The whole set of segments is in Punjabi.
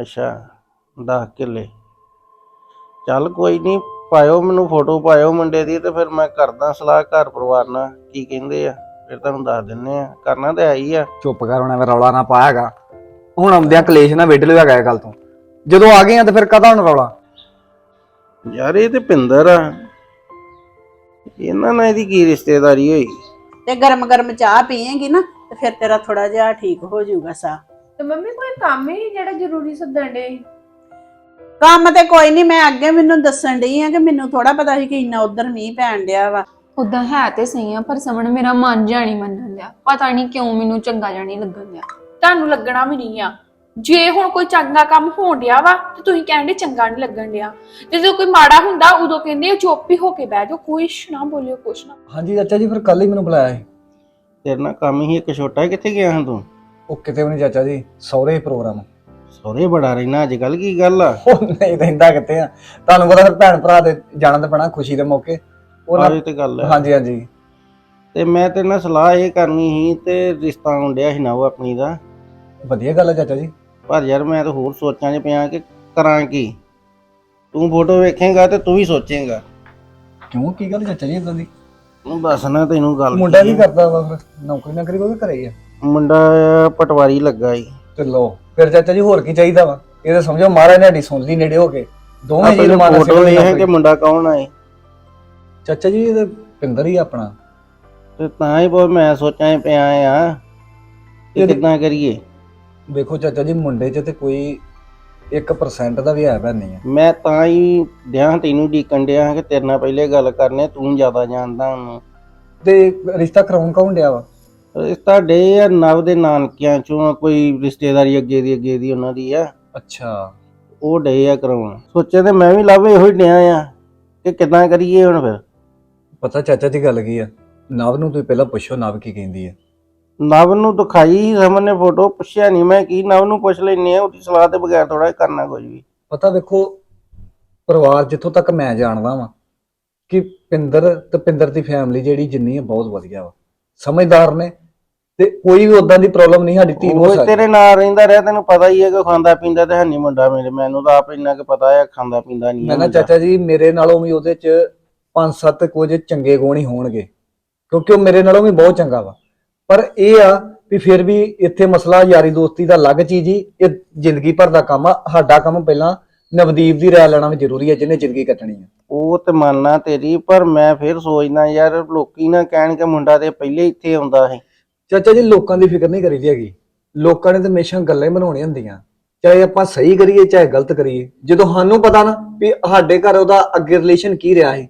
ਅੱਛਾ 10 ਕਿੱਲੇ। ਚੱਲ ਕੋਈ ਨਹੀਂ ਪਾਇਓ ਮੈਨੂੰ ਫੋਟੋ ਪਾਇਓ ਮੁੰਡੇ ਦੀ ਤੇ ਫਿਰ ਮੈਂ ਕਰਦਾ ਸਲਾਹ ਘਰ ਪਰਿਵਾਰ ਨਾਲ ਕੀ ਕਹਿੰਦੇ ਆ ਫਿਰ ਤੁਹਾਨੂੰ ਦੱਸ ਦਿੰਨੇ ਆ। ਕਰਨਾ ਤੇ ਹੈ ਹੀ ਆ। ਚੁੱਪ ਕਰ ਹੁਣ ਐਵੇਂ ਰੌਲਾ ਨਾ ਪਾਇਆਗਾ ਹੁਣ ਆਉਂਦਿਆਂ ਕਲੇਸ਼ ਨਾ ਵਿੱਢ ਲਿਆ ਗਿਆ ਗੱਲ ਤੋਂ। ਜਦੋਂ ਆ ਗਏ ਆ ਤੇ ਫਿਰ ਕਦਾ ਹੁਣ ਰੌਲਾ? ਯਾਰ ਇਹ ਤੇ ਪਿੰਦਰ ਆ। ਇਹਨਾਂ ਨਾਲ ਇਹਦੀ ਕੀ ਰਿਸ਼ਤੇਦਾਰੀ ਹੋਈ? ਤੇ ਗਰਮ ਗਰਮ ਚਾਹ ਪੀਏਂਗੀ ਨਾ ਤੇ ਫਿਰ ਤੇਰਾ ਥੋੜਾ ਜਿਹਾ ਠੀਕ ਹੋ ਜਾਊਗਾ ਸਾ ਤੇ ਮੰਮੀ ਕੋਈ ਕੰਮ ਹੀ ਜਿਹੜਾ ਜ਼ਰੂਰੀ ਸੱਦਣ ਦੇ ਕੰਮ ਤੇ ਕੋਈ ਨਹੀਂ ਮੈਂ ਅੱਗੇ ਮੈਨੂੰ ਦੱਸਣ ਡਈ ਆ ਕਿ ਮੈਨੂੰ ਥੋੜਾ ਪਤਾ ਸੀ ਕਿ ਇੰਨਾ ਉਧਰ ਮੀਂਹ ਪੈਣ ਡਿਆ ਵਾ। ਉਦਾਂ ਹੈ ਤੇ ਸਹੀ ਆ ਪਰ ਸਮਣ ਮੇਰਾ ਮਨ ਜਾਣੀ ਮੰਨਣ ਲਿਆ ਪਤਾ ਨਹੀਂ ਕਿਉਂ ਮੈਨੂੰ ਚੰਗਾ ਜਾਣੀ ਲੱਗਣ ਲਿਆ ਤੁਹਾਨੂੰ ਲੱਗਣਾ ਵੀ ਨਹੀਂ ਆ। ਜੇ ਹੁਣ ਕੋਈ ਚੰਗਾ ਕੰਮ ਹੋਣ ਡਿਆ ਵਾ ਤੇ ਤੁਸੀਂ ਕਹਿੰਦੇ ਚੰਗਾ ਨਹੀਂ ਲੱਗਣ ਡਿਆ। ਤੇ ਜਦੋਂ ਕੋਈ ਮਾੜਾ ਹੁੰਦਾ ਉਦੋਂ ਕਹਿੰਦੇ ਹੋ ਚੁੱਪ ਹੀ ਹੋ ਕੇ ਬਹਿ ਜਾਓ ਕੋਈ ਨਾ ਬੋਲਿਓ ਕੁਛ ਨਾ। ਹਾਂਜੀ ਚਾਚਾ ਜੀ ਫਿਰ ਕੱਲ ਹੀ ਮੈਨੂੰ ਬੁਲਾਇਆ ਸੀ। ਤੇਰੇ ਨਾਲ ਕੰਮ ਹੀ ਇੱਕ ਛੋਟਾ ਕਿੱਥੇ ਗਿਆ ਹਾਂ ਤੂੰ? ਉਹ ਕਿਤੇ ਵੀ ਨਹੀਂ ਚਾਚਾ ਜੀ ਸੌਰੇ ਪ੍ਰੋਗਰਾਮ। ਸਹੁਰੇ ਬੜਾ ਰਹਿਣਾ ਅੱਜ ਕੱਲ ਕੀ ਗੱਲ ਆ? ਉਹ ਨਹੀਂ ਰਹਿੰਦਾ ਕਿਤੇ ਆ? ਤੁਹਾਨੂੰ ਪਤਾ ਫਿਰ ਭੈਣ ਭਰਾ ਦੇ ਜਾਣਾ ਤੇ ਪੈਣਾ ਖੁਸ਼ੀ ਦੇ ਮੌਕੇ। ਉਹ ਆਹ ਤੇ ਗੱਲ ਹੈ ਹਾਂਜੀ ਹਾਂਜੀ। ਤੇ ਮੈਂ ਤੇਰੇ ਨਾਲ ਸਲਾਹ ਇਹ ਕਰਨੀ ਸੀ ਤੇ ਰਿਸ਼ਤਾ ਆਉਂਦਿਆ ਸੀ ਨਾ ਉਹ ਆਪਣੀ ਦਾ। ਵਧੀਆ ਗੱਲ ਹੈ ਚਾਚਾ ਜੀ। ਪਰ ਯਾਰ ਮੈਂ ਤਾਂ ਹੋਰ ਸੋਚਾਂ 'ਚ ਪਿਆ ਕਿ ਕਰਾਂ ਕੀ? ਤੂੰ ਫੋਟੋ ਵੇਖੇਂਗਾ ਤੇ ਤੂੰ ਵੀ ਸੋਚੇਂਗਾ। ਕਿਉਂ? ਕੀ ਗੱਲ ਚਾਚਾ ਜੀ ਇਦਾਂ ਦੀ? ਤੂੰ ਦੱਸਣਾ ਤੈਨੂੰ ਗੱਲ ਮੁੰਡਾ ਕੀ ਕੀ ਆ। ਕਰਦਾ ਵਾ ਫਿਰ? ਨੌਕਰੀ ਨੌਕਰੀ ਕੋਈ ਘਰੇ ਹੀ ਆ? ਮੁੰਡਾ ਪਟਵਾਰੀ ਲੱਗਾ ਈ ਤੇ ਲੋ ਫਿਰ ਚਾਚਾ ਜੀ ਹੋਰ ਕੀ ਚਾਹੀਦਾ ਵਾ? ਇਹ ਤਾਂ ਸਮਝੋ ਮਹਾਰਾਜ ਨੇ ਸਾਡੀ ਸੁਣ ਲਈ ਨੇੜੇ ਹੋ ਕੇ। ਦੋਵੇਂ ਜੀ ਆਪਣੇ ਰਮਾਨਾ ਫੋਟੋ ਹੈ। ਕਿ ਮੁੰਡਾ ਕੌਣ ਆਏ ਚਾਚਾ ਜੀ ਇਹ ਤਾਂ ਪਿੰਦਰ ਹੀ ਆ ਆਪਣਾ। ਤੇ ਤਾਂ ਹੀ ਬਹੁਤ ਮੈਂ ਸੋਚਾਂ 'ਚ ਪਿਆ ਆ ਕਿ ਕਿੱਦਾਂ ਕਰੀਏ। ਵੇਖੋ ਚਾਚਾ ਜੀ ਮੁੰਡੇ 'ਚ ਤੇ ਕੋਈ 1% ਦਾ ਵੀ ਹੈ ਬੈ ਨਹੀਂ ਆ। ਮੈਂ ਤਾਂ ਹੀ ਡਿਆਂ ਤੈਨੂੰ ਡੀਕਣ ਡਿਆ ਕਿ ਤੇਰੇ ਨਾਲ ਪਹਿਲੇ ਗੱਲ ਕਰਨੇ ਤੂੰ ਜ਼ਿਆਦਾ ਜਾਣਦਾ ਉਹਨੂੰ। ਤੇ ਰਿਸ਼ਤਾ ਕਰਾਉਣ ਕੌਣ ਡਿਆ ਵਾ? ਇਸ ਤੁਹਾਡੇ ਆ ਨਵ ਦੇ ਨਾਨਕਿਆਂ ਚੋਂ ਕੋਈ ਰਿਸ਼ਤੇਦਾਰੀ ਅੱਗੇ ਦੀ ਅੱਗੇ ਦੀ ਉਹਨਾਂ ਦੀ ਆ? ਅੱਛਾ। ਉਹ ਡੇ ਆ ਕਰਾਉਣ। ਸੋਚਿਆ ਤੇ ਮੈਂ ਵੀ ਲਵ ਇਹੋ ਹੀ ਡਿਆ ਆ ਕਿ ਕਿੱਦਾਂ ਕਰੀਏ ਹੁਣ ਫਿਰ? ਪਤਾ ਚਾਚਾ ਜੀ ਗੱਲ ਕੀ ਆ? ਨਵ ਨੂੰ ਤੁਸੀਂ ਪਹਿਲਾਂ ਪੁੱਛੋ ਨਵ ਕੀ ਕਹਿੰਦੀ ਆ। ਨਵ ਨੂੰ ਦਿਖਾਈ ਸੀ ਰਮਨ ਨੇ ਫੋਟੋ ਪੁੱਛਿਆ ਨਹੀਂ ਮੈਂ ਕੀ ਨਵ ਨੂੰ ਪੁੱਛ ਲੈਨੇ ਆ ਉਹਦੀ ਸਲਾਹ ਦੇ ਬਗੈਰ ਥੋੜਾ ਕਰਨਾ ਕੁਝ ਵੀ। ਪਤਾ ਵੇਖੋ ਪਰਿਵਾਰ ਜਿੱਥੋਂ ਤੱਕ ਮੈਂ ਜਾਣਦਾ ਵਾਂ ਕਿ ਪਿੰਦਰ ਤੇ ਪਿੰਦਰ ਦੀ ਫੈਮਿਲੀ ਜਿਹੜੀ ਜਿੰਨੀ ਹੈ ਬਹੁਤ ਵਧੀਆ ਵਾ। ਸਮਝਦਾਰ ਨੇ ਤੇ ਕੋਈ ਵੀ ਉਦਾਂ ਦੀ ਪ੍ਰੋਬਲਮ ਨਹੀਂ ਸਾਡੀ ਧੀ ਨੂੰ ਹੋ ਉਹ ਸਕਦੀ। ਤੇਰੇ ਨਾਲ ਰਹਿੰਦਾ ਰਿਹਾ ਤੈਨੂੰ ਪਤਾ ਹੀ ਹੈ ਕਿ ਖਾਂਦਾ ਪੀਂਦਾ ਤੇ ਹੈ ਨਹੀਂ ਮੁੰਡਾ ਮੇਰੇ ਮੈਨੂੰ ਤਾਂ ਆਪ ਇੰਨਾ ਕਿ ਪਤਾ ਹੈ ਖਾਂਦਾ ਪੀਂਦਾ ਨਹੀਂ ਮੈਂ ਨਾ ਚਾਚਾ ਜੀ ਮੇਰੇ ਨਾਲੋਂ ਵੀ ਉਹਦੇ ਚ ਪੰਜ ਸੱਤ ਕੁਝ ਚੰਗੇ ਗੁਣ ਹੀ ਹੋਣਗੇ ਕਿਉਂਕਿ ਉਹ ਮੇਰੇ ਨਾਲੋਂ ਵੀ ਬਹੁਤ ਚੰਗਾ ਵਾ। ਪਰ ਇਹ ਆ ਵੀ ਫਿਰ ਵੀ ਇੱਥੇ ਮਸਲਾ ਯਾਰੀ ਦੋਸਤੀ ਦਾ ਅਲੱਗ ਚੀਜ਼ ਹੀ ਇਹ ਜ਼ਿੰਦਗੀ ਭਰ ਦਾ ਕੰਮ ਆ ਸਾਡਾ ਕੰਮ ਪਹਿਲਾਂ ਨਵਦੀਪ ਦੀ ਰਾਏ ਲੈਣਾ ਵੀ ਜ਼ਰੂਰੀ ਹੈ ਜਿਹਨੇ ਜ਼ਿੰਦਗੀ ਕੱਟਣੀ ਹੈ ਉਹ ਤੇ ਮੰਨਣਾ ਤੇਰੀ ਪਰ ਮੈਂ ਫਿਰ ਸੋਚਦਾ ਯਾਰ ਲੋਕੀ ਨਾ ਕਹਿਣ ਕਿ ਮੁੰਡਾ ਤੇ ਪਹਿਲੇ ਇੱਥੇ ਆਉਂਦਾ ਹੈ ਚਾਚਾ ਜੀ ਲੋਕਾਂ ਦੀ ਫਿਕਰ ਨਹੀਂ ਕਰੀਦੀ ਹੈਗੀ। ਲੋਕਾਂ ਨੇ ਤਾਂ ਹਮੇਸ਼ਾ ਗੱਲਾਂ ਹੀ ਬਣਾਉਣੀਆਂ ਹੁੰਦੀਆਂ। ਚਾਹੇ ਆਪਾਂ ਸਹੀ ਕਰੀਏ ਚਾਹੇ ਗਲਤ ਕਰੀਏ। ਜਦੋਂ ਸਾਨੂੰ ਪਤਾ ਨਾ ਵੀ ਸਾਡੇ ਘਰ ਉਹਦਾ ਅੱਗੇ ਰਿਲੇਸ਼ਨ ਕੀ ਰਿਹਾ ਹੈ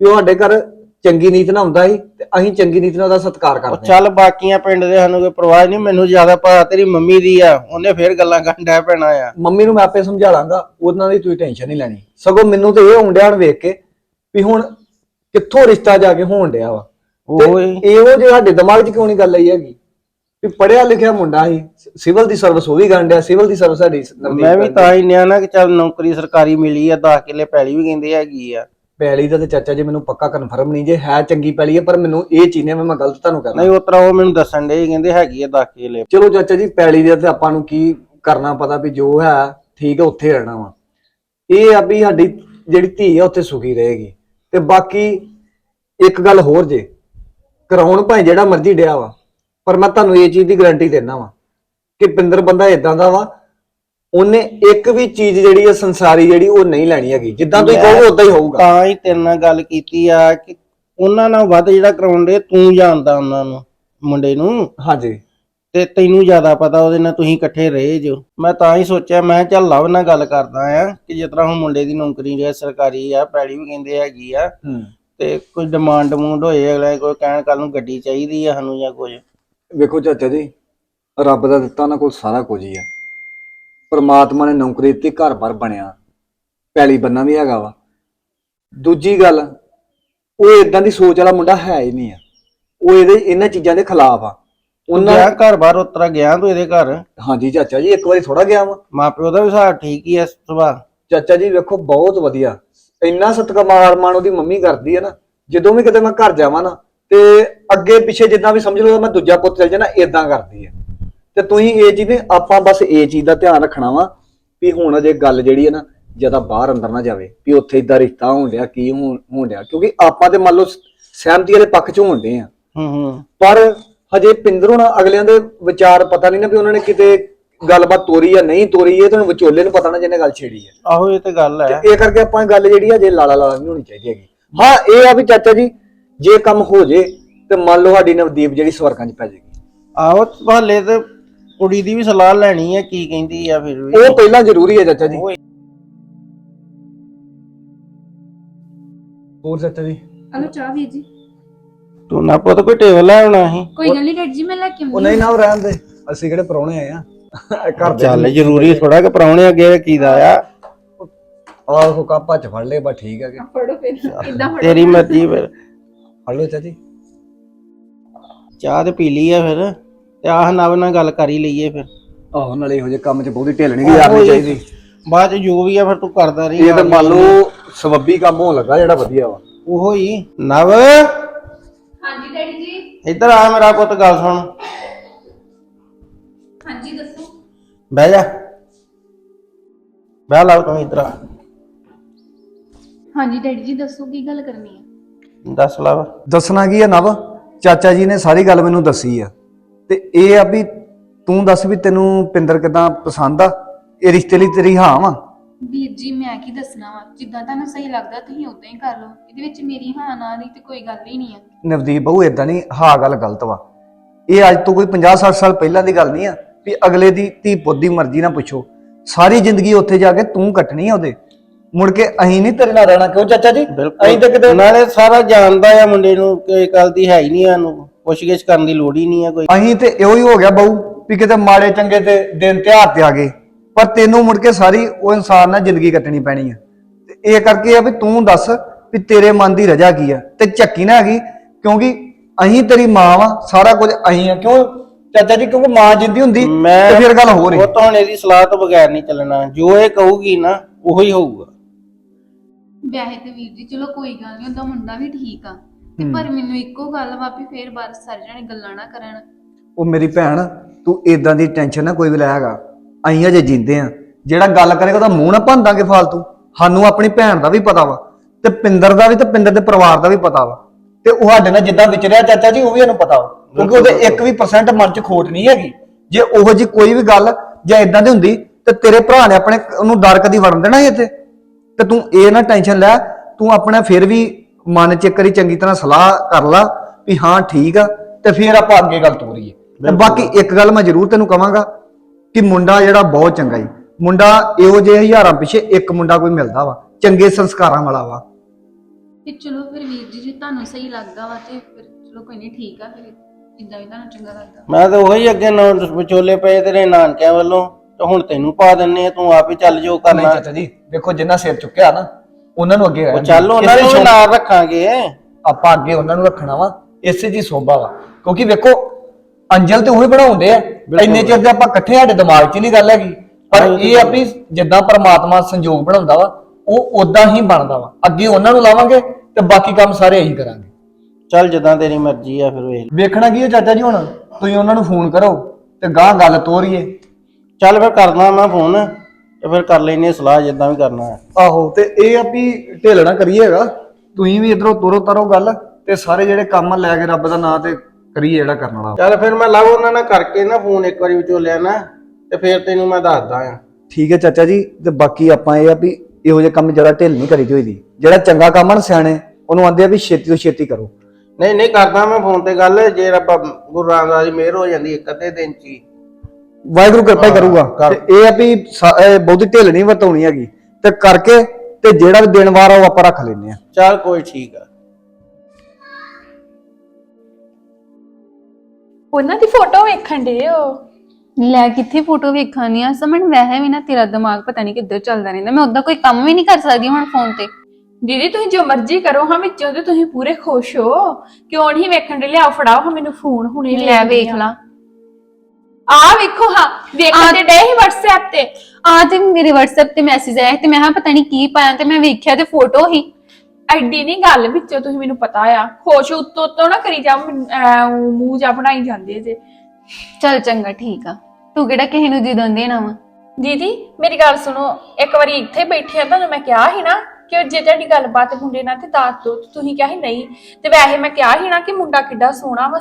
ਵੀ ਉਹ ਸਾਡੇ ਘਰ ਚੰਗੀ ਨੀਤ ਨਾਲ ਹੁੰਦਾ ਸੀ ਤੇ ਅਸੀਂ ਚੰਗੀ ਨੀਤ ਨਾਲ ਉਹਦਾ ਸਤਿਕਾਰ ਕਰਦੇ ਹਾਂ। ਚੱਲ ਬਾਕੀਆਂ ਪਿੰਡ ਦੇ ਸਾਨੂੰ ਕੋਈ ਪਰਵਾਹ ਨਹੀਂ ਮੈਨੂੰ ਜ਼ਿਆਦਾ ਪਤਾ ਤੇਰੀ ਮੰਮੀ ਦੀ ਆ ਉਹਨੇ ਫੇਰ ਗੱਲਾਂ ਕਰਨ ਡੈ ਪੈਣਾ ਆ। ਮੰਮੀ ਨੂੰ ਮੈਂ ਆਪੇ ਸਮਝਾ ਲਾਂਗਾ ਉਹਨਾਂ ਦੀ ਤੁਸੀਂ ਟੈਨਸ਼ਨ ਨਹੀਂ ਲੈਣੀ। ਸਗੋਂ ਮੈਨੂੰ ਤੇ ਇਹ ਹੁੰਦਿਆ ਵੇਖ ਕੇ ਵੀ ਹੁਣ ਕਿੱਥੋਂ ਰਿਸ਼ਤਾ ਜਾ ਕੇ ਹੋਣ ਡਿਆ ਵਾ। ਹੀ। ਇਹੋ ਜਿਹੇ ਸਾਡੇ ਦਿਮਾਗ 'ਚ ਕਿਉਂ ਨਹੀਂ ਗੱਲ ਆਈ ਹੈਗੀ? ਵੀ ਪੜਿਆ ਲਿਖਿਆ ਮੁੰਡਾ ਸੀ ਸਿਵਲ ਦੀ ਸਰਵਿਸ ਉਹ ਵੀ ਕਰਨ ਡਿਆ ਸਿਵਲ ਦੀ ਸਰਵਿਸ ਸਾਡੀ ਮੈਂ ਵੀ। ਤਾਂ ਹੀ ਨਿਆ ਨਾ ਕਿ ਚੱਲ ਨੌਕਰੀ ਸਰਕਾਰੀ ਮਿਲੀ ਆ 10 ਕਿੱਲੇ ਪੈਲੀ ਵੀ ਕਹਿੰਦੇ ਹੈਗੀ ਆ। ਪੈਲੀ ਦਾ ਤੇ ਚਾਚਾ ਜੀ ਮੈਨੂੰ ਪੱਕਾ ਕਨਫਰਮ ਨਹੀਂ ਜੇ ਹੈ ਚੰਗੀ ਪੈਲੀ ਹੈ ਪਰ ਮੈਨੂੰ ਇਹ ਚੀਜ਼ ਨੇ ਮੈਂ ਗਲਤ ਤੁਹਾਨੂੰ ਕਰਨਾ ਨਹੀਂ ਉਤਰਾ ਉਹ ਮੈਨੂੰ ਦੱਸਣ ਦੇ ਕਹਿੰਦੇ ਹੈਗੀ ਆ 10 ਕਿੱਲੇ। ਚਲੋ ਚਾਚਾ ਜੀ ਪੈਲੀ ਦੇ ਤੇ ਆਪਾਂ ਨੂੰ ਕੀ ਕਰਨਾ ਪਤਾ ਵੀ ਜੋ ਹੈ ਠੀਕ ਹੈ ਉੱਥੇ ਰਹਿਣਾ ਵਾ। ਇਹ ਆ ਵੀ ਸਾਡੀ ਜਿਹੜੀ ਧੀ ਆ ਉੱਥੇ ਸੁਖੀ ਰਹੇਗੀ। ਤੇ ਬਾਕੀ ਇੱਕ ਗੱਲ ਹੋਰ ਜੇ ਕਰਾਉਣ ਭਾਵੇਂ ਜਿਹੜਾ ਮਰਜ਼ੀ ਡਿਆ ਵਾ ਪਰ ਮੈਂ ਤੁਹਾਨੂੰ ਇਹ ਚੀਜ਼ ਦੀ ਗਾਰੰਟੀ ਦਿੰਦਾ ਵਾ ਕਿ ਪਿੰਦਰ ਬੰਦਾ ਇਦਾਂ ਦਾ ਵਾ ਉਹਨੇ ਇੱਕ ਵੀ ਚੀਜ਼ ਜਿਹੜੀ ਹੈ ਸੰਸਾਰੀ ਜਿਹੜੀ ਉਹ ਨਹੀਂ ਲੈਣੀ ਹੈਗੀ ਜਿੱਦਾਂ ਤੁਸੀਂ ਕਹੋਗੇ ਉਦਾਂ ਹੀ ਹੋਊਗਾ। ਤਾਂ ਹੀ ਤੇਰੇ ਨਾਲ ਗੱਲ ਕੀਤੀ ਆ ਕਿ ਉਹਨਾਂ ਨਾਲ ਵੱਧ ਜਿਹੜਾ ਕਰਾਉਣ ਦੇ ਤੂੰ ਜਾਣਦਾ ਉਹਨਾਂ ਨੂੰ ਮੁੰਡੇ ਨੂੰ। ਹਾਂਜੀ। ਤੇ ਤੈਨੂੰ ਜ਼ਿਆਦਾ ਪਤਾ ਉਹਦੇ ਨਾਲ ਤੁਸੀਂ ਇਕੱਠੇ ਰਹੇ ਜੋ। ਮੈਂ ਤਾਂ ਹੀ ਸੋਚਿਆ ਮੈਂ ਚੱਲ ਲਵ ਨਾਲ ਗੱਲ ਕਰਦਾ ਆ ਕਿ ਜਿਸ ਤਰ੍ਹਾਂ ਹੁਣ ਮੁੰਡੇ ਦੀ ਨੌਕਰੀ ਜੇ ਸਰਕਾਰੀ ਆ ਪੈੜੀ ਵੀ ਕਹਿੰਦੇ ਹੈਗੀ ਆ। ਹੂੰ। ਤੇ ਕੋਈ ਡਿਮਾਂਡ ਡਮੂੰਡ ਹੋਏ ਅਗਲੇ ਕੋਈ ਕਹਿਣ ਕੱਲ ਨੂੰ ਗੱਡੀ ਚਾਹੀਦੀ ਆ ਸਾਨੂੰ ਜਾਂ ਕੁਝ। ਵੇਖੋ ਚਾਚਾ ਜੀ ਰੱਬ ਦਾ ਦਿੱਤਾ ਉਹਨਾਂ ਕੋਲ ਸਾਰਾ ਕੁਝ ਹੀ ਆ। ਪਰਮਾਤਮਾ ਨੇ ਨੌਕਰੀ ਦਿੱਤੀ ਘਰ-ਬਾਰ ਬਣਿਆ। ਪੈਲੀ ਬੰਨਾ ਵੀ ਹੈਗਾ ਵਾ। ਦੂਜੀ ਗੱਲ ਉਹ ਇਦਾਂ ਦੀ ਸੋਚ ਵਾਲਾ ਮੁੰਡਾ ਹੈ ਹੀ ਨਹੀਂ ਆ। ਉਹ ਇਹਦੇ ਇਹਨਾਂ ਚੀਜ਼ਾਂ ਦੇ ਖਿਲਾਫ ਆ। ਉਹਨਾਂ ਉਹਨਾਂ ਘਰ ਬਾਹਰ ਉਤਰਾ ਗਿਆ ਤੂੰ ਇਹਦੇ ਘਰ? ਹਾਂਜੀ ਚਾਚਾ ਜੀ ਇੱਕ ਵਾਰੀ ਥੋੜਾ ਗਿਆ ਵਾ। ਮਾਪਿਓ ਦਾ ਵੀ ਹਿਸਾਬ ਠੀਕ ਹੀ ਐ ਸੁਭਾਅ। ਚਾਚਾ ਜੀ ਵੇਖੋ ਬਹੁਤ ਵਧੀਆ। ਇੰਨਾ ਸਤਿਕਾਰ ਮਾਣ ਉਹਦੀ ਮੰਮੀ ਕਰਦੀ ਹੈ ਨਾ ਜਦੋਂ ਵੀ ਕਿਤੇ ਮੈਂ ਘਰ ਜਾਵਾਂ ਨਾ ਤੇ ਅੱਗੇ ਪਿੱਛੇ ਜਿੱਦਾਂ ਵੀ ਸਮਝ ਲਓ ਮੈਂ ਦੂਜਾ ਪੁੱਤ ਚਲ ਜਾਣਾ ਇਦਾਂ ਕਰਦੀ ਹੈ ਤੇ ਤੁਸੀਂ ਇਹ ਚੀਜ਼ ਨੇ ਆਪਾਂ ਬਸ ਇਹ ਚੀਜ਼ ਦਾ ਧਿਆਨ ਰੱਖਣਾ ਵਾ ਵੀ ਹੁਣ ਅਜੇ ਗੱਲ ਜਿਹੜੀ ਹੈ ਨਾ ਜ਼ਿਆਦਾ ਬਾਹਰ ਅੰਦਰ ਨਾ ਜਾਵੇ ਵੀ ਉੱਥੇ ਇਦਾਂ ਰਿਸ਼ਤਾ ਹੋਣ ਡਿਆ ਕੀ ਹੋਣ ਡਿਆ ਕਿਉਂਕਿ ਆਪਾਂ ਤੇ ਮੰਨ ਲਓ ਸਹਿਮਤੀ ਵਾਲੇ ਪੱਖ 'ਚ ਹੋਣ ਡੇ ਆ। ਹੂੰ ਹੂੰ। ਪਰ ਹਜੇ ਪਿੰਦਰੋਂ ਨਾ ਅਗਲਿਆਂ ਦੇ ਵਿਚਾਰ ਪਤਾ ਨਹੀਂ ਨਾ ਵੀ ਉਹਨਾਂ ਨੇ ਕਿਤੇ ਗੱਲਬਾਤ ਤੋਰੀ ਜਾਂ ਨਹੀਂ ਤੋਰੀ ਇਹ ਤੁਹਾਨੂੰ ਵਿਚੋਲੇ ਨੂੰ ਪਤਾ ਨਾ ਜਿਹਨੇ ਗੱਲ ਛੇੜੀ ਹੈ। ਆਹੋ ਇਹ ਤੇ ਗੱਲ ਹੈ। ਇਹ ਕਰਕੇ ਆਪਾਂ ਗੱਲ ਜਿਹੜੀ ਆ ਜੇ ਲਾਲਾ ਲਾਲਾ ਨਹੀਂ ਹੋਣੀ ਚਾਹੀਦੀ ਹੈਗੀ। ਹਾਂ ਇਹ ਆ ਵੀ ਚਾਚਾ ਜੀ ਜੇ ਕੰਮ ਹੋ ਜੇ ਤੇ ਮੰਨ ਲਓ ਸਾਡੀ ਨਵਦੀਪ ਜਿਹੜੀ ਸਵਰਗਾਂ 'ਚ ਪੈ ਜਾਏਗੀ ਆਹੋ ਹਾਲੇ ਤੇ ਕੁੜੀ ਦੀ ਵੀ ਸਲਾਹ ਲੈਣੀ ਹੈ ਕੀ ਕਹਿੰਦੀ ਆ ਫਿਰ ਵੀ। ਉਹ ਪਹਿਲਾਂ ਜ਼ਰੂਰੀ ਹੈ ਚਾਚਾ ਜੀ। ਉਹ- ਹੋਰ ਚਾਚਾ ਜੀ? ਹਲੋ ਚਾਹ ਵੀਰ ਜੀ। ਤੂੰ ਨਾ ਪੁੱਤ ਕੋਈ ਟੇਬਲ ਲੈ ਆਉਣਾ ਸੀ? ਕੋਈ ਗੱਲ ਨਹੀਂ ਡੈਡੀ ਜੀ ਮੈਂ ਲੈ ਕੇ ਉਹ ਨਹੀਂ ਨਾ ਉਹ ਰਹਿਣ ਦੇ। ਅਸੀਂ ਕਿਹੜੇ ਪਰੌਣੇ ਆਏ ਆ? ਘਰ ਦੇ ਚੱਲ ਜ਼ਰੂਰੀ ਥੋੜਾ ਕਿ ਪਰਾਉਣੇ ਅੱਗੇ ਕੀਦਾ ਆ। ਆਹੋ ਕਾਪਾ ਚ ਫੜ ਲਏ ਬਸ ਠੀਕ ਹੈ ਕਿ। ਫੜੋ ਫਿਰ ਇਦਾਂ ਤੇਰੀ ਮਰਜ਼ੀ ਫਿਰ। ਫੜ ਲਓ ਚਾਚੀ। ਚਾਹ ਤੇ ਪੀ ਲਈ ਆ ਫਿਰ ਤੇ ਆਹ ਨਵ ਨਾਲ ਗੱਲ ਕਰ ਹੀ ਲਈਏ ਫਿਰ। ਆਹੋ ਨਾਲੇ ਇਹੋ ਜਿਹੇ ਕੰਮ 'ਚ ਬਹੁਤੀ ਢਿੱਲ ਨਹੀਂ ਯਾਰਨੀ ਚਾਹੀਦੀ। ਬਾਅਦ ਚ ਜੋ ਵੀ ਆ ਫਿਰ ਤੂੰ ਕਰਦਾ ਰਹੀ ਇਹ ਤਾਂ ਮੰਨ ਲਓ ਸਬੱਬੀ ਕੰਮ ਹੋਣ ਲੱਗਾ ਜਿਹੜਾ ਵਧੀਆ ਵਾ। ਉਹੋ ਹੀ। ਨਵ? ਹਾਂਜੀ ਡੈਡੀ ਜੀ। ਇੱਧਰ ਆ ਮੇਰਾ ਪੁੱਤ ਗੱਲ ਸੁਣ। ਬਹਿ ਜਾ। ਬਹਿ ਲਾ ਤੂੰ ਇੱਧਰ ਆ ਹਾਂਜੀ ਡੈਡੀ ਜੀ ਦੱਸੋ ਕੀ ਗੱਲ ਕਰਨੀ ਹੈ ਦੱਸ ਲਾ ਵਾ। ਦੱਸਣਾ ਕੀ ਆ ਨਵ? ਚਾਚਾ ਜੀ ਨੇ ਸਾਰੀ ਗੱਲ ਮੈਨੂੰ ਦੱਸੀ ਆ। ਤੇ ਇਹ ਆ ਵੀ ਤੂੰ ਦੱਸ ਵੀ ਤੈਨੂੰ ਪਿੰਦਰ ਕਿਦਾਂ ਪਸੰਦ ਆ? ਇਹ ਰਿਸ਼ਤੇ ਲਈ ਤੇਰੀ ਹਾਂ ਵਾ। ਵੀਰ ਜੀ ਮੈਂ ਕੀ ਦੱਸਣਾ ਵਾ? ਜਿੱਦਾਂ ਤੁਹਾਨੂੰ ਸਹੀ ਲੱਗਦਾ ਤੁਸੀਂ ਉਦਾਂ ਹੀ ਕਰ ਲਓ। ਇਹਦੇ ਵਿੱਚ ਮੇਰੀ ਹਾਂ ਨਾ ਦੀ ਤੇ ਕੋਈ ਗੱਲ ਹੀ ਨਹੀਂ ਆ। ਨਵਦੀਪ ਬਹੂ ਇਦਾਂ ਨਹੀਂ ਹਾਂ ਗੱਲ ਗਲਤ ਵਾ। ਇਹ ਅੱਜ ਤੋਂ ਕੋਈ 50 60 ਸਾਲ ਪਹਿਲਾਂ ਦੀ ਗੱਲ ਨਹੀਂ ਆ। ਵੀ ਅਗਲੇ ਦੀ ਧੀ ਪੁੱਤ ਦੀ ਮਰਜ਼ੀ ਨਾ ਪੁੱਛੋ। ਸਾਰੀ ਜ਼ਿੰਦਗੀ ਉੱਥੇ ਜਾ ਕੇ ਤੂੰ ਕੱਟਣੀ ਆ ਉਹਦੇ। ਮੁੜ ਕੇ ਅਹੀਂ ਨਹੀਂ ਤੇਰੇ ਨਾਲ ਰਹਿਣਾ ਕਿਉਂ ਚਾਚਾ ਜੀ? ਅਹੀਂ ਤਾਂ ਕਿਤੇ ਨਾਲੇ ਸਾਰਾ ਜਾਣਦਾ ਆ ਮੁੰਡੇ ਨੂੰ ਕਿ ਕੱਲ ਦੀ ਹੈ ਹੀ ਨਹੀਂ ਆਨੂੰ ਪੁੱਛਗਿੱਛ ਕਰਨ ਦੀ ਲੋੜ ਹੀ ਨਹੀਂ ਆ ਕੋਈ। ਅਹੀਂ ਤੇ ਇਹੋ ਹੀ ਹੋ ਗਿਆ ਬਹੂ ਵੀ ਕਿਤੇ ਮਾੜੇ ਚੰਗੇ ਤੇ ਦਿਨ ਤਿਉਹਾਰ ਤੇ ਆ ਗਏ। ਪਰ ਤੈਨੂੰ ਮੁੜ ਕੇ ਸਾਰੀ ਉਹ ਇਨਸਾਨ ਨਾਲ ਜ਼ਿੰਦਗੀ ਕੱਟਣੀ ਪੈਣੀ ਆ। ਤੇ ਇਹ ਕਰਕੇ ਆ ਵੀ ਤੂੰ ਦੱਸ ਵੀ ਤੇਰੇ ਮਨ ਦੀ ਰਜਾ ਕੀ ਆ। ਤੇ ਝੱਕੀ ਨਾ ਹੈਗੀ ਕਿਉਂਕਿ ਅਹੀਂ ਤੇਰੀ ਮਾਂ ਵਾ ਸਾਰਾ ਕੁਝ ਅਹੀਂ ਆ। ਕਿਉਂ ਚਾਚਾ ਜੀ ਕਿਉਂਕਿ ਮਾਂ ਜਿੰਦੀ ਹੁੰਦੀ ਮੈਂ ਤੇ ਫਿਰ ਗੱਲ ਹੋ ਰਹੀ ਉਹ ਤਾਂ ਹੁਣ ਇਹਦੀ ਸਲਾਹ ਤੋਂ ਬਗੈਰ ਨਹੀਂ ਚੱਲਣਾ। ਜੋ ਇਹ ਕਹੂਗੀ ਨਾ ਉਹੀ ਹੀ ਹੋਊਗਾ। ਵੈਸੇ ਤੇ ਵੀਰ ਜੀ ਚਲੋ ਕੋਈ ਗੱਲ ਨਹੀਂ ਉਹਦਾ ਮੁੰਡਾ ਵੀ ਠੀਕ ਆ। ਤੇ ਪਰ ਮੈਨੂੰ ਇੱਕੋ ਗੱਲ ਵਾ ਵੀ ਫੇਰ ਬਾਰ ਸਾਰੇ ਜਣੇ ਗੱਲਾਂ ਨਾ ਕਰਨ। ਉਹ ਮੇਰੀ ਭੈਣ ਤੂੰ ਇਦਾਂ ਦੀ ਟੈਨਸ਼ਨ ਨਾ ਕੋਈ ਵੀ ਲੈ ਹੈਗਾ। ਅਸੀਂ ਅਜੇ ਜਿੰਦੇ ਆ। ਜਿਹੜਾ ਗੱਲ ਕਰੇਗਾ ਉਹਦਾ ਮੂੰਹ ਨਾ ਭੰਦਾਂਗੇ ਫਾਲਤੂ। ਸਾਨੂੰ ਆਪਣੀ ਭੈਣ ਦਾ ਵੀ ਪਤਾ ਵਾ ਤੇ ਪਿੰਦਰ ਦਾ ਵੀ ਤੇ ਪਿੰਦਰ ਦੇ ਪਰਿਵਾਰ ਦਾ ਵੀ ਪਤਾ ਵਾ। ਤੇ ਉਹ ਸਾਡੇ ਨਾਲ ਜਿੱਦਾਂ ਵਿਚਰਿਆ ਚਾਚਾ ਜੀ ਉਹ ਵੀ ਸਾਨੂੰ ਪਤਾ ਵਾ। ਕਿਉਂਕਿ ਉਹਦੇ ਇੱਕ ਵੀ ਪਰਸੈਂਟ ਮਨ 'ਚ ਖੋਟ ਨਹੀਂ ਹੈਗੀ। ਜੇ ਉਹੋ ਜੀ ਕੋਈ ਵੀ ਗੱਲ ਜਾਂ ਇਦਾਂ ਦੀ ਹੁੰਦੀ ਤੇ ਤੇਰੇ ਭਰਾ ਨੇ ਆਪਣੇ ਉਹਨੂੰ ਡਰ ਕਦੀ ਵੜਨ ਦੇਣਾ ਸੀ ਇੱਥੇ? ਤੇ ਤੂੰ ਇਹ ਨਾ ਟੈਨਸ਼ਨ ਲੈ ਤੂੰ ਆਪਣਾ ਫਿਰ ਵੀ ਮਨ 'ਚ ਇੱਕ ਵਾਰੀ ਚੰਗੀ ਤਰ੍ਹਾਂ ਸਲਾਹ ਕਰ ਲਾ ਵੀ ਹਾਂ ਠੀਕ ਆ ਤੇ ਫਿਰ ਆਪਾਂ ਅੱਗੇ ਗੱਲ ਤੋਰੀਏ। ਤੇ ਬਾਕੀ ਇੱਕ ਗੱਲ ਮੈਂ ਜ਼ਰੂਰ ਤੈਨੂੰ ਕਵਾਂਗਾ ਕਿ ਮੁੰਡਾ ਜਿਹੜਾ ਬਹੁਤ ਚੰਗਾ ਈ। ਮੁੰਡਾ ਇਹੋ ਜਿਹੇ ਹਜ਼ਾਰਾਂ ਪਿੱਛੇ ਇੱਕ ਮੁੰਡਾ ਕੋਈ ਮਿਲਦਾ ਵਾ ਚੰਗੇ ਸੰਸਕਾਰਾਂ ਵਾਲਾ ਵਾ। ਤੇ ਚਲੋ ਫਿਰ ਵੀਰ ਜੀ ਜੇ ਤੁਹਾਨੂੰ ਸਹੀ ਲੱਗਦਾ ਵਾ ਤੇ ਫਿਰ ਚਲੋ ਕੋਈ ਨਹੀਂ ਠੀਕ ਆ ਫਿਰ। ਜਿੱਦਾਂ ਵੀ ਤੁਹਾਨੂੰ ਚੰਗਾ ਲੱਗਦਾ। ਮੈਂ ਤਾਂ ਉਹੀ ਅੱਗੇ ਨੌ ਵਿਚੋਲੇ ਪਏ ਤੇਰੇ ਨਾਨਕਿਆਂ ਵੱਲੋਂ ਤੇ ਹੁਣ ਤੈਨੂੰ ਪਾ ਦਿੰਨੇ ਆ ਤੂੰ ਆਪ ਹੀ ਚੱਲ ਜੋ ਨਹੀਂ ਕਰਨਾ ਚਾਚਾ ਜੀ ਵੇਖੋ ਜਿੰਨਾ ਸਿਰ ਚੁੱਕਿਆ ਨਾ ਉਹਨਾਂ ਨੂੰ ਅੱਗੇ ਉਹ ਰਹਿਣ ਚੱਲ ਦਿਓ। ਉਹਨਾਂ ਇਸੇ ਨੂੰ ਵੀ ਸ਼ੌਕ- ਨਾਲ ਰੱਖਾਂਗੇ। ਆਪਾਂ ਅੱਗੇ ਉਹਨਾਂ ਨੂੰ ਰੱਖਣਾ ਵਾ ਇਸੇ ਜੀ ਸੋਭਾ ਵਾ। ਕਿਉਂਕਿ ਵੇਖੋ ਅੰਜਲ ਤੇ ਉਹੀ ਬਣਾਉਂਦੇ ਆ। ਇੰਨੇ ਚਿਰ ਦੇ ਆਪਾਂ ਇਕੱਠੇ ਸਾਡੇ ਦਿਮਾਗ 'ਚ ਨਹੀਂ ਗੱਲ ਹੈਗੀ। ਪਰ ਇਹ ਆਪਣੀ ਜਿੱਦਾਂ ਪਰਮਾਤਮਾ ਸੰਜੋਗ ਬਣਾਉਂਦਾ ਵਾ ਉਹ ਉਦਾਂ ਹੀ ਬਣਦਾ ਵਾ। ਅੱਗੇ ਉਹਨਾਂ ਨੂੰ ਲਾਵਾਂਗੇ ਤੇ ਬਾਕੀ ਕੰਮ ਸਾਰੇ ਇਹੀ ਕਰਾਂਗੇ। ਚੱਲ ਜਿੱਦਾਂ ਤੇਰੀ ਮਰਜ਼ੀ ਆ ਫਿਰ ਵੇਖ ਲਈ। ਵੇਖਣਾ ਕੀ ਹੈ ਚਾਚਾ ਜੀ ਹੁਣ? ਤੁਸੀਂ ਉਹਨਾਂ ਨੂੰ ਫੋਨ ਕਰੋ ਤੇ ਗਾਂ ਗੱਲ ਤੋਰੀਏ। ਚੱਲ ਫਿਰ ਕਰਦਾ ਮੈਂ ਫੋਨ ਤੇ ਫਿਰ ਕਰ ਲੈਨੇ ਸਲਾਹ ਜਿੱਦਾਂ ਵੀ ਕਰਨਾ ਹੈ। ਆਹੋ ਤੇ ਇਹ ਆ ਵੀ ਢੇਲਣਾ ਕਰੀਏ ਹੈਗਾ। ਤੁਸੀਂ ਵੀ ਇਧਰੋਂ ਤੋਰੋ ਤਰੋ ਗੱਲ ਤੇ ਸਾਰੇ ਜਿਹੜੇ ਕੰਮ ਲੈ ਕੇ ਰੱਬ ਦਾ ਨਾਂ ਤੇ ਕਰੀਏ ਜਿਹੜਾ ਕਰਨ ਵਾਲਾ। ਚੱਲ ਫਿਰ ਮੈਂ ਲਾਉ ਉਹਨਾਂ ਨਾਲ ਕਰਕੇ ਨਾ ਫੋਨ ਇੱਕ ਵਾਰੀ ਵਿਚੋਲਿਆ ਨਾ ਤੇ ਫਿਰ ਤੈਨੂੰ ਮੈਂ ਦੱਸਦਾ ਆ। ਠੀਕ ਹੈ ਚਾਚਾ ਜੀ ਤੇ ਬਾਕੀ ਆਪਾਂ ਇਹ ਆ ਵੀ ਇਹੋ ਜਿਹੇ ਕੰਮ ਜਿਹੜਾ ਢਿੱਲ ਨਹੀਂ ਕਰੀਦੀ ਹੋਈਦੀ। ਜਿਹੜਾ ਚੰਗਾ ਕੰਮ ਆ ਨਾ ਸਿਆਣੇ ਉਹਨੂੰ ਆਂਦੇ ਆ ਵੀ ਛੇਤੀ ਤੋਂ ਛੇਤੀ ਕਰੋ। ਨਹੀਂ ਨਹੀਂ ਕਰਦਾ ਮੈਂ ਫੋਨ ਤੇ ਗੱਲ ਜੇ ਰੱਬ ਗੁਰੂ ਰਾਮਦਾਸ ਦੀ ਮਿਹਰ ਹੋ ਜਾਂਦੀ ਇੱਕ ਅੱਧੇ ਦਿਨ ਚ ਹੀ। ਵਾਹਿਗੁਰੂ ਕਿਰਪਾ ਹੀ ਕਰੂਗਾ। ਕਰ। ਤੇ ਇਹ ਆ ਵੀ ਸਾ- ਇਹ ਬਹੁਤੀ ਢਿੱਲ ਨਹੀਂ ਵਰਤਾਉਣੀ ਹੈਗੀ। ਤੇ ਕਰਕੇ ਤੇ ਜਿਹੜਾ ਵੀ ਦਿਨ ਵਾਰ ਆ ਉਹ ਆਪਾਂ ਰੱਖ ਲੈਨੇ ਆ ਚੱਲ ਕੋਈ ਠੀਕ ਆ। ਉਹਨਾਂ ਦੀ ਫੋਟੋ ਵੇਖਣ ਦੇ ਹੋ? ਲੈ ਕਿੱਥੇ ਫੋਟੋ ਵੇਖਾਨੀ ਆ? ਸਮਣ ਵੈਸੇ ਵੀ ਨਾ ਤੇਰਾ ਦਿਮਾਗ ਪਤਾ ਨਹੀਂ ਕਿੱਧਰ ਚੱਲਦਾ ਰਹਿੰਦਾ। ਮੈਂ ਉਦਾਂ ਕੋਈ ਕੰਮ ਵੀ ਨਹੀਂ ਕਰ ਸਕਦੀ ਹੁਣ ਫੋਨ ਤੇ। ਦੀਦੀ ਤੁਸੀਂ ਜੋ ਮਰਜ਼ੀ ਕਰੋ ਹਾਂ ਵਿੱਚੋਂ ਤੇ ਤੁਸੀਂ ਪੂਰੇ ਖੁਸ਼ ਹੋ। ਕਿਉਂ ਨਹੀਂ ਵੇਖਣ ਦੇ ਲਿਆਓ ਫੜਾਓ ਹਾਂ ਮੈਨੂੰ ਫੋਨ ਹੁਣੇ ਲੈ ਵੇਖ ਲਾ। ਆ ਵੇਖੋ ਹਾਂ ਵੇਖਣ ਦੇ ਡੇ ਹੀ WhatsApp ਤੇ। ਆ ਤੇ ਮੇਰੇ WhatsApp ਤੇ ਮੈਸੇਜ ਆਇਆ ਤੇ ਮੈਂ ਹਾਂ ਪਤਾ ਨਹੀਂ ਕੀ ਪਾਇਆ ਤੇ ਮੈਂ ਵੇਖਿਆ ਤੇ ਫੋਟੋ ਹੀ ਐਡੀ ਨਹੀਂ ਗੱਲ ਵਿੱਚੋਂ ਤੁਸੀਂ ਮੈਨੂੰ ਪਤਾ ਆ। ਖੁਸ਼ ਉੱਤੋਂ ਉੱਤੋਂ ਨਾ ਕਰੀ ਜਾ ਮੂੰਹ ਜਾ ਬਣਾਈ ਜਾਂਦੇ ਜੇ। ਚੱਲ ਚੰਗਾ ਠੀਕ ਆ। ਤੂੰ ਕਿਹੜਾ ਕਿਸੇ ਨੂੰ ਜਿੱਦਣ ਦੇਣਾ ਵਾ? ਦੀਦੀ ਮੇਰੀ ਗੱਲ ਸੁਣੋ ਇੱਕ ਵਾਰੀ ਇੱਥੇ ਬੈਠੇ ਆ ਤੁਹਾਨੂੰ ਮੈਂ ਕਿਹਾ ਸੀ ਨਾ ਕਿ ਜੇ ਤੁਹਾਡੀ ਗੱਲਬਾਤ ਮੁੰਡੇ ਨਾਲ ਤੇ ਦੱਸ ਦੋ ਤੁਸੀਂ ਕਿਹਾ ਸੀ ਨਹੀਂ। ਤੇ ਵੈਸੇ ਮੈਂ ਕਿਹਾ ਹੀ ਨਾ ਕਿ ਮੁੰਡਾ ਕਿੱਡਾ ਸੋਹਣਾ ਵਾ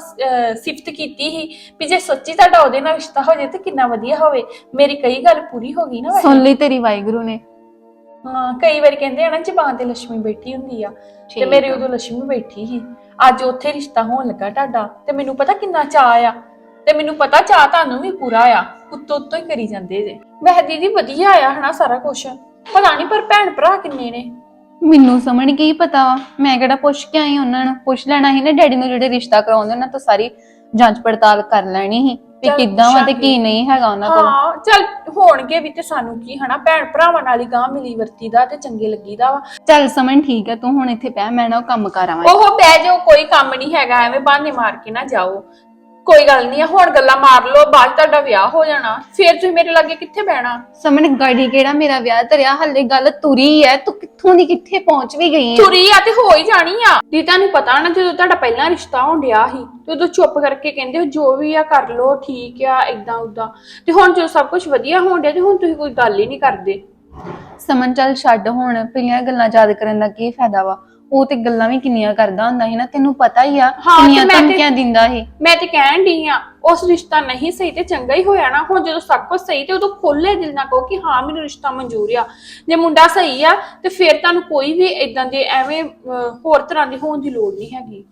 ਸਿਫਤ ਕੀਤੀ ਸੀ ਵੀ ਜੇ ਸੱਚੀ ਤੁਹਾਡਾ ਉਹਦੇ ਨਾਲ ਰਿਸ਼ਤਾ ਹੋ ਜਾਏ ਤੇ ਕਿੰਨਾ ਵਧੀਆ ਹੋਵੇ। ਮੇਰੀ ਕਈ ਗੱਲ ਪੂਰੀ ਹੋ ਗਈ ਨਾ ਵੈਸੇ। ਸੁਣ ਲਈ ਤੇਰੀ ਵਾਹਿਗੁਰੂ ਨੇ। ਹਾਂ ਕਈ ਵਾਰ ਕਹਿੰਦੇ ਆ ਨਾ ਜ਼ਬਾਨ ਤੇ ਲక్ష్ਮੀ ਬੈਠੀ ਹੁੰਦੀ ਆ। ਤੇ ਮੇਰੀ ਉਦੋਂ ਲక్ష్ਮੀ ਬੈਠੀ ਸੀ। ਅੱਜ ਉੱਥੇ ਰਿਸ਼ਤਾ ਹੋਣ ਲੱਗਾ ਤੁਹਾਡਾ। ਤੇ ਮੈਨੂੰ ਪਤਾ ਕਿੰਨਾ ਚਾਅ ਆ। ਤੇ ਮੈਨੂੰ ਪਤਾ ਚਾਅ ਤੁਹਾਨੂੰ ਵੀ ਪੂਰਾ ਆ। ਉੱਤੋਂ ਉੱਤੋਂ ਹੀ ਕਰੀ ਜਾਂਦੇ ਜੇ। ਮੈਂ ਦੀਦੀ ਵਧੀਆ ਆ ਹਨਾ ਸਾਰਾ ਕੁਝ ਪਤਾ ਨਹੀਂ ਪਰ ਭੈਣ ਭਰਾ ਕਿੰਨੇ ਨੇ। ਮੈਨੂੰ ਸਮਝ ਕੀ ਪਤਾ ਵਾ। ਮੈਂ ਕਿਹੜਾ ਪੁੱਛ ਕੇ ਆਈ ਉਹਨਾਂ ਨੂੰ। ਪੁੱਛ ਲੈਣਾ ਸੀ ਨਾ ਡੈਡੀ ਨੂੰ ਜਿਹੜੇ ਰਿਸ਼ਤਾ ਕਰਾਉਂਦੇ ਉਹਨਾਂ ਤੋਂ ਸਾਰੀ ਜਾਂਚ ਪੜਤਾਲ ਕਰ ਲੈਣੀ ਸੀ ਵੀ ਚੱਲ ਕਿੱਦਾਂ ਵਾ ਤੇ। ਕੀ ਨਹੀਂ ਹੈਗਾ ਉਹਨਾਂ ਕੋਲ। ਹਾਂ ਚੱਲ ਹੋਣਗੇ ਵੀ ਤੇ ਸਾਨੂੰ ਕੀ ਹਨਾ। ਭੈਣ ਭਰਾਵਾਂ ਨਾਲ ਹੀ ਗਾਂ ਮਿਲੀ ਵਰਤੀ ਦਾ ਤੇ ਚੰਗੇ ਲੱਗੀਦਾ ਵਾ। ਚੱਲ ਸਮਝ ਠੀਕ ਹੈ ਤੂੰ ਹੁਣ ਇੱਥੇ ਪੈ ਮੈਂ ਨਾ ਉਹ ਕੰਮ ਕਰ ਆਵਾਂ। ਉਹ ਬਹਿ ਜਾਓ ਕੋਈ ਕੰਮ ਨਹੀਂ ਹੈਗਾ ਐਵੇਂ ਬਹਾਨੇ ਮਾਰ ਕੇ ਨਾ ਜਾਓ। ਕੋਈ ਗੱਲ ਨਹੀਂ ਆ ਹੁਣ ਗੱਲਾਂ ਮਾਰ ਲਓ ਬਾਅਦ 'ਚ ਤੁਹਾਡਾ ਵਿਆਹ ਹੋ ਜਾਣਾ। ਫਿਰ ਤੁਸੀਂ ਮੇਰੇ ਲਾਗੇ ਕਿੱਥੇ ਬਹਿਣਾ? ਸਮਝ ਗਾੜੀ ਕਿਹੜਾ ਮੇਰਾ ਵਿਆਹ ਧਰਿਆ? ਹੱਲੇ ਗੱਲ ਤੁਰੀ ਐ ਤੂੰ ਕਿੱਥੋਂ ਦੀ ਕਿੱਥੇ ਪਹੁੰਚ ਵੀ ਗਈ ਐ? ਤੁਰੀ ਆ ਤੇ ਹੋ ਹੀ ਜਾਣੀ ਆ। ਦੀ ਤੁਹਾਨੂੰ ਪਤਾ ਨਾ ਜਦੋਂ ਤੁਹਾਡਾ ਪਹਿਲਾਂ ਰਿਸ਼ਤਾ ਹੋਣ ਡਿਆ ਸੀ ਤੇ ਉਦੋਂ ਚੁੱਪ ਕਰਕੇ ਕਹਿੰਦੇ ਹੋ ਜੋ ਵੀ ਆ ਕਰ ਲੋ ਠੀਕ ਆ ਇਦਾਂ ਉਦਾਂ। ਤੇ ਹੁਣ ਜਦੋਂ ਸਭ ਕੁਝ ਵਧੀਆ ਹੋਣ ਡਿਆ ਤੇ ਹੁਣ ਤੁਸੀਂ ਕੋਈ ਗੱਲ ਹੀ ਨਹੀਂ ਕਰਦੇ। ਸਮਝ ਚੱਲ ਛੱਡ ਹੁਣ ਪਹਿਲੀਆਂ ਗੱਲਾਂ ਯਾਦ ਕਰਨ ਦਾ ਕੀ ਫਾਇਦਾ ਵਾ? ਉਹ ਤੇ ਗੱਲਾਂ ਵੀ ਕਿੰਨੀਆਂ ਕਰਦਾ ਹੁੰਦਾ ਸੀ ਨਾ ਤੈਨੂੰ ਪਤਾ ਹੀ ਆ ਹਾਂ, ਤੇ ਕਿੰਨੀਆਂ ਮੈਂ ਤੇ- ਧਮਕੀਆਂ ਦਿੰਦਾ ਸੀ। ਮੈਂ ਤੇ ਕਹਿਣ ਡਈ ਆ ਉਸ ਰਿਸ਼ਤਾ ਨਹੀਂ ਸਹੀ ਤੇ ਚੰਗਾ ਹੀ ਹੋਇਆ ਨਾ ਹੁਣ ਜਦੋਂ ਸਭ ਕੁਝ ਸਹੀ ਤੇ ਉਦੋਂ ਖੋਲੇ ਦਿਲ ਨਾਲ ਕਹੋ ਕਿ ਹਾਂ ਮੈਨੂੰ ਰਿਸ਼ਤਾ ਮਨਜ਼ੂਰ ਆ। ਜੇ ਮੁੰਡਾ ਸਹੀ ਆ ਤੇ ਫਿਰ ਤੁਹਾਨੂੰ ਕੋਈ ਵੀ ਇਦਾਂ ਦੇ ਐਵੇਂ ਅਹ, ਹੋਰ ਤਰ੍ਹਾਂ ਦੀ ਹੋਣ ਦੀ ਲੋੜ ਨਹੀਂ ਹੈਗੀ।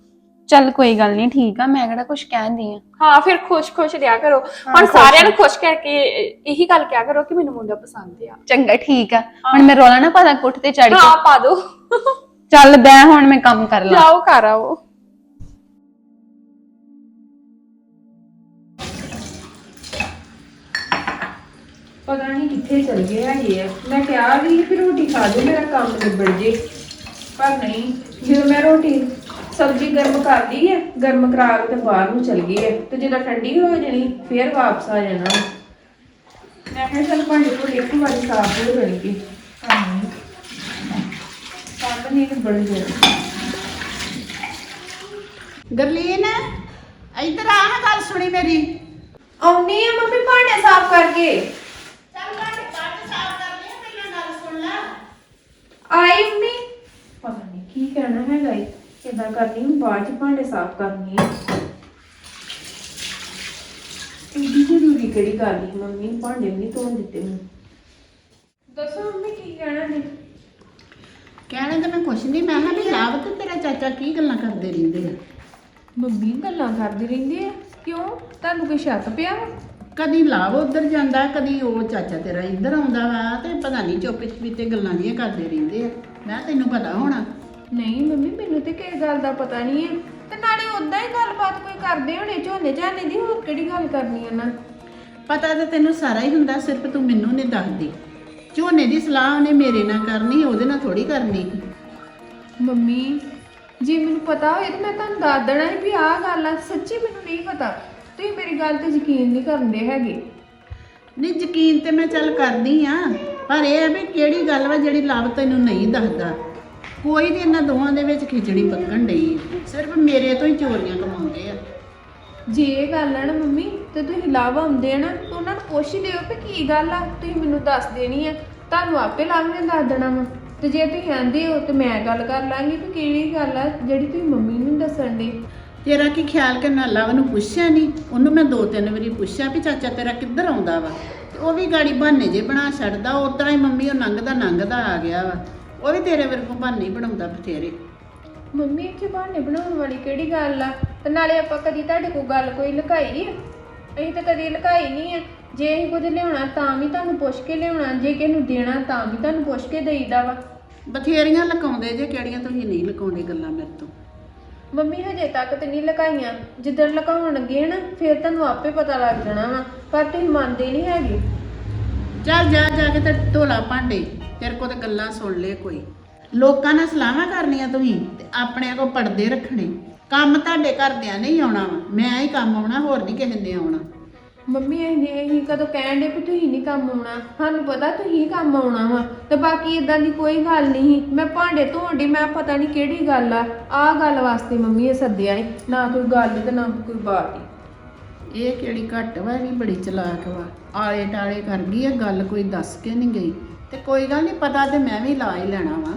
ਚੱਲ ਕੋਈ ਗੱਲ ਨਹੀਂ ਠੀਕ ਆ ਮੈਂ ਕਿਹੜਾ ਕੁਝ ਕਹਿੰਦੀ ਆ। ਹਾਂ ਫਿਰ ਖੁਸ਼-ਖੁਸ਼ ਰਿਹਾ ਕਰੋ। ਹੁਣ ਖੁਸ਼ ਸਾਰਿਆਂ ਨੂੰ ਖੁਸ਼ ਕਰਕੇ ਅਹ, ਇਹੀ ਗੱਲ ਕਿਹਾ ਕਰੋ ਕਿ ਮੈਨੂੰ ਮੁੰਡਾ ਪਸੰਦ ਆ। ਚੰਗਾ ਠੀਕ ਆ। ਹੁਣ ਮੈਂ ਰੋਲਾ ਨਾ ਪਾਦਾ ਕੁੱਟ ਤੇ ਚੜ ਕੇ। ਹਾਂ ਪਾ ਦੋ। ਚੱਲ ਬੈ ਹੁਣ ਮੈਂ ਕੰਮ ਕਰ ਲਾਂ। ਜਾਓ ਘਰ ਆਓ। ਪਤਾ ਨਹੀਂ ਕਿੱਥੇ ਚਲ ਗਏ ਹੈਗੇ ਆ। ਮੈਂ ਕਿਹਾ ਵੀ ਕਿ ਰੋਟੀ ਖਾ ਦੇ ਮੇਰਾ ਕੰਮ ਨਿਬੜ ਜੇ। ਪਰ ਨਹੀਂ ਜਦੋਂ ਮੈਂ ਰੋਟੀ ਸਬਜ਼ੀ ਗਰਮ ਕਰ ਲਈ ਹੈ ਗਰਮ ਕਰਾ ਕੇ ਤੇ ਬਾਹਰ ਨੂੰ ਚਲ ਗਈ ਹੈ ਤੇ ਜਦੋਂ ਠੰਡੀ ਹੋ ਜਾਣੀ ਫੇਰ ਵਾਪਸ ਆ ਜਾਣਾ। ਮੈਂ ਕਿਹਾ ਚੱਲ ਭਾਂਡੇ ਤੋਂ ਇੱਕ ਵਾਰੀ ਸਾਫ਼ ਹੋ ਜਾਣਗੇ ਕੰਮ ਗਰਲੀਨ ਇੱਧਰ ਆ ਹਾਂ ਗੱਲ ਸੁਣੀ ਮੇਰੀ। ਆਉਣੀ ਆ ਮੰਮੀ ਭਾਂਡੇ ਸਾਫ਼ ਕਰਕੇ। ਚੱਲ ਭਾਂਡੇ ਕੱਢ ਸਾਫ਼ ਕਰ ਲਿਆ ਪਹਿਲਾਂ ਗੱਲ ਸੁਣ ਲੈ। ਆਈ ਮੰਮੀ। ਪਤਾ ਨਹੀਂ ਕੀ ਕਹਿਣਾ ਹੈਗਾ ਈ। ਕਿਦਾਂ ਕਰਨੀ ਹੁਣ ਬਾਅਦ ਚ ਭਾਂਡੇ ਸਾਫ਼ ਕਰਨੀ ਹੈ ਇੰਨੀ ਜ਼ਰੂਰੀ ਕਿਹੜੀ ਗੱਲ ਹੈ ਮੰਮੀ ਨੇ ਭਾਂਡੇ ਵੀ ਨਹੀਂ ਧੋਣ ਦਿੱਤੇ। ਮੈਨੂੰ ਦੱਸੋ ਮੰਮੀ ਕੀ ਕਹਿਣਾ ਤਾਂ ਮੈਂ ਕੁਛ ਨਹੀਂ ਮੈਂ ਕਿਹਾ ਵੀ ਲਾਭ ਤੇ ਤੇਰਾ ਚਾਚਾ ਕੀ ਗੱਲਾਂ ਕਰਦੇ ਰਹਿੰਦੇ ਆ? ਮੰਮੀ ਗੱਲਾਂ ਕਰਦੀ ਰਹਿੰਦੀ ਹੈ ਕਿਉਂ? ਤੁਹਾਨੂੰ ਕੋਈ ਸ਼ੱਕ ਪਿਆ ਵਾ? ਕਦੀ ਲਾਭ ਉਧਰ ਜਾਂਦਾ ਕਦੀ ਉਹ ਚਾਚਾ ਤੇਰਾ ਇੱਧਰ ਆਉਂਦਾ ਵਾ ਤੇ ਪਤਾ ਨਹੀਂ ਚੁੱਪ ਚਪੀਤੇ ਗੱਲਾਂ ਜੀਆਂ ਕਰਦੇ ਰਹਿੰਦੇ ਆ। ਮੈਂ ਕਿਹਾ ਤੈਨੂੰ ਪਤਾ ਹੋਣਾ। ਨਹੀਂ ਮੰਮੀ ਮੈਨੂੰ ਤੇ ਕਿਸੇ ਗੱਲ ਦਾ ਪਤਾ ਨਹੀਂ ਹੈ ਤੇ ਨਾਲੇ ਉਦਾਂ ਹੀ ਗੱਲਬਾਤ ਕੋਈ ਕਰਦੇ ਹੋਣੇ ਝੋਨੇ ਝਾਨੇ ਦੀ ਹੋਰ ਕਿਹੜੀ ਗੱਲ ਕਰਨੀ ਉਹਨਾਂ ਪਤਾ ਤਾਂ ਤੈਨੂੰ ਸਾਰਾ ਹੀ ਹੁੰਦਾ ਸਿਰਫ ਤੂੰ ਮੈਨੂੰ ਨਹੀਂ ਦੱਸਦੀ। ਝੋਨੇ ਦੀ ਸਲਾਹ ਉਹਨੇ ਮੇਰੇ ਨਾਲ ਕਰਨੀ ਉਹਦੇ ਨਾਲ ਥੋੜੀ ਕਰਨੀ। ਮੰਮੀ ਜੇ ਮੈਨੂੰ ਪਤਾ ਹੋਏ ਤੇ ਮੈਂ ਤੁਹਾਨੂੰ ਦੱਸ ਦੇਣਾ ਸੀ ਵੀ ਆਹ ਗੱਲ ਆ ਸੱਚੀ ਮੈਨੂੰ ਨਹੀਂ ਪਤਾ। ਤੁਸੀਂ ਮੇਰੀ ਗੱਲ ਤੇ ਯਕੀਨ ਨਹੀਂ ਕਰਦੇ ਹੈਗੇ। ਨਹੀਂ ਯਕੀਨ ਤੇ ਮੈਂ ਚੱਲ ਕਰਦੀ ਆ ਪਰ ਇਹ ਆ ਵੀ ਕਿਹੜੀ ਗੱਲ ਵਾ ਜਿਹੜੀ ਲਵ ਤੈਨੂੰ ਨਹੀਂ ਦੱਸਦਾ। ਕੋਈ ਵੀ ਇਹਨਾਂ ਦੋਵਾਂ ਦੇ ਵਿੱਚ ਖਿਚੜੀ ਪੱਕਣ ਡਈ। ਸਿਰਫ ਮੇਰੇ ਤੋਂ ਹੀ ਚੋਰੀਆਂ ਕਮਾਉਂਦੇ ਆ। ਜੇ ਇਹ ਗੱਲ ਆ ਨਾ ਮੰਮੀ ਤੇ ਤੁਸੀਂ ਲਾਭ ਆਉਂਦੇ ਆ ਨਾ ਤਾਂ ਉਹਨਾਂ ਨੂੰ ਪੁੱਛ ਹੀ ਲਿਓ ਕਿ ਕੀ ਗੱਲ ਆ। ਤੁਸੀਂ ਮੈਨੂੰ ਦੱਸ ਦੇਣੀ ਆ। ਤੁਹਾਨੂੰ ਆਪੇ ਲਾਭ ਨੇ ਦੱਸ ਦੇਣਾ ਵਾ। ਤੇ ਜੇ ਤੁਸੀਂ ਆਂਦੇ ਹੋ ਤੇ ਮੈਂ ਗੱਲ ਕਰ ਲਾਂਗੀ ਵੀ ਕਿਹੜੀ ਗੱਲ ਆ ਜਿਹੜੀ ਤੁਸੀਂ ਮੰਮੀ ਨੂੰ ਦੱਸਣ ਦੇ ਤੇਰਾ ਕੀ ਖਿਆਲ ਕਿ ਮੈਂ ਲਵ ਨੂੰ ਪੁੱਛਿਆ ਨਹੀਂ ਉਹਨੂੰ ਮੈਂ ਦੋ ਤਿੰਨ ਵਾਰੀ ਪੁੱਛਿਆ ਵੀ ਚਾਚਾ ਤੇਰਾ ਕਿੱਧਰ ਆਉਂਦਾ ਵਾ? ਤੇ ਉਹ ਵੀ ਗਾੜੀ ਬਹਾਨੇ ਜੇ ਬਣਾ ਛੱਡਦਾ ਉਸ ਤਰ੍ਹਾਂ ਹੀ ਮੰਮੀ ਉਹ ਲੰਘਦਾ ਲੰਘਦਾ ਆ ਗਿਆ ਵਾ। ਉਹ ਵੀ ਤੇਰੇ ਵਰਗੋਂ ਬਹਾਨੇ ਹੀ ਬਣਾਉਂਦਾ ਬਥੇਰੇ। ਮੰਮੀ ਇੱਥੇ ਬਹਾਨੇ ਬਣਾਉਣ ਵਾਲੀ ਕਿਹੜੀ ਗੱਲ ਆ? ਤੇ ਨਾਲੇ ਆਪਾਂ ਕਦੀ ਤੁਹਾਡੇ ਕੋਲ ਗੱਲ ਕੋਈ ਲੁਕਾਈ ਆ? ਅਸੀਂ ਤਾਂ ਕਦੀ ਲੁਕਾਈ ਨਹੀਂ ਆ। ਜੇ ਅਸੀਂ ਕੁਝ ਲਿਆਉਣਾ ਤਾਂ ਵੀ ਤੁਹਾਨੂੰ ਪੁੱਛ ਕੇ ਲਿਆਉਣਾ ਜੇ ਕਿਸੇ ਨੂੰ ਦੇਣਾ ਤਾਂ ਵੀ ਤੁਹਾਨੂੰ ਪੁੱਛ ਕੇ ਦੇਈਦਾ ਵਾ। ਬਥੇਰੀਆਂ ਲਕਾਉਂਦੇ ਜੇ ਕਿਹੜੀਆਂ ਤੁਸੀਂ ਨਹੀਂ ਲਕਾਉਂਦੇ ਗੱਲਾਂ ਮੇਰੇ ਤੋਂ। ਮੰਮੀ ਹਜੇ ਤੱਕ ਤੇ ਨਹੀਂ ਲੁਕਾਈਆਂ। ਜਿੱਦਣ ਲੁਕਾਉਣ ਲੱਗੇ ਨਾ ਫਿਰ ਤੁਹਾਨੂੰ ਆਪੇ ਪਤਾ ਲੱਗ ਜਾਣਾ ਵਾ ਪਰ ਤੁਸੀਂ ਮੰਨਦੇ ਨਹੀਂ ਹੈਗੇ। ਚੱਲ ਜਾ ਜਾ ਕੇ ਤੇ ਢੋਲਾ ਭਾਂਡੇ ਤੇਰੇ ਕੋਲ ਤੇ ਗੱਲਾਂ ਸੁਣ ਲੈ ਕੋਈ। ਲੋਕਾਂ ਨਾਲ ਸਲਾਹਾਂ ਕਰਨੀਆਂ ਤੁਸੀਂ ਤੇ ਆਪਣੇ ਕੋ ਪਰਦੇ ਰੱਖਣੇ। ਕੰਮ ਤੁਹਾਡੇ ਘਰਦਿਆਂ ਨੇ ਹੀ ਆਉਣਾ ਵਾ ਮੈਂ ਹੀ ਕੰਮ ਆਉਣਾ ਹੋਰ ਨਹੀਂ ਕਿਸੇ ਨੇ ਆਉਣਾ। ਮੰਮੀ ਅਸੀਂ ਅਸੀਂ ਕਦੋਂ ਕਹਿਣ ਦੇ ਵੀ ਤੁਸੀਂ ਨਹੀਂ ਕੰਮ ਆਉਣਾ। ਸਾਨੂੰ ਪਤਾ ਤੁਸੀਂ ਕੰਮ ਆਉਣਾ ਵਾ ਤੇ ਬਾਕੀ ਇਦਾਂ ਦੀ ਕੋਈ ਗੱਲ ਨਹੀਂ ਮੈਂ ਭਾਂਡੇ ਧੋਣ ਦੀ ਮੈਂ ਪਤਾ ਨਹੀਂ ਕਿਹੜੀ ਗੱਲ ਆ। ਆਹ ਗੱਲ ਵਾਸਤੇ ਮੰਮੀ ਇਹ ਸੱਦਿਆ ਏ ਨਾ ਕੋਈ ਗੱਲ ਤੇ ਨਾ ਕੋਈ ਬਾਤ ਈ। ਇਹ ਕਿਹੜੀ ਘੱਟ ਵਾ ਇਹ ਵੀ ਬੜੀ ਚਲਾਕ ਵਾ। ਆਲੇ ਟਾਲੇ ਕਰ ਗਈ ਇਹ ਗੱਲ ਕੋਈ ਦੱਸ ਕੇ ਨਹੀਂ ਗਈ। ਤੇ ਕੋਈ ਗੱਲ ਨਹੀਂ ਪਤਾ ਤੇ ਮੈਂ ਵੀ ਲਾ ਹੀ ਲੈਣਾ ਵਾ।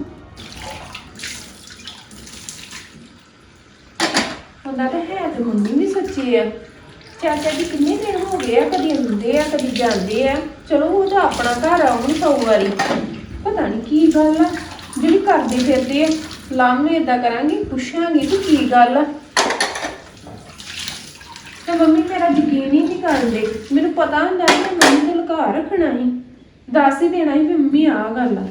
ਹੁੰਦਾ ਤਾਂ ਹੈ ਤੇ ਮੰਮੀ ਵੀ ਸੱਚੀ ਆ। ਚਾਚਾ ਜੀ ਕਿੰਨੇ ਦਿਨ ਹੋ ਗਏ ਆ, ਕਦੀ ਹੁੰਦੇ ਆ, ਕਦੀ ਜਾਂਦੇ ਆ। ਚਲੋ ਉਹ ਤਾਂ ਆਪਣਾ ਘਰ ਆਉਣ ਸੌ ਵਾਰੀ। ਪਤਾ ਨਹੀਂ ਕੀ ਗੱਲ ਆ, ਜਿਹੜੀ ਕਰਦੇ ਫਿਰਦੇ ਆ ਲਾਮ ਨੂੰ ਇਦਾਂ ਕਰਾਂਗੀ, ਪੁੱਛਾਂਗੀ ਕਿ ਕੀ ਗੱਲ ਆ। ਤੇ ਮੰਮੀ, ਮੇਰਾ ਯਕੀਨ ਹੀ ਨਹੀਂ ਕਰਦੇ। ਮੈਨੂੰ ਪਤਾ ਹੁੰਦਾ ਕਿ ਮੰਮੀ ਨੂੰ ਲੁਕਾ ਰੱਖਣਾ ਸੀ। ਦੱਸ ਹੀ ਦੇਣਾ ਸੀ ਵੀ ਮੰਮੀ ਆਹ ਗੱਲ ਆ।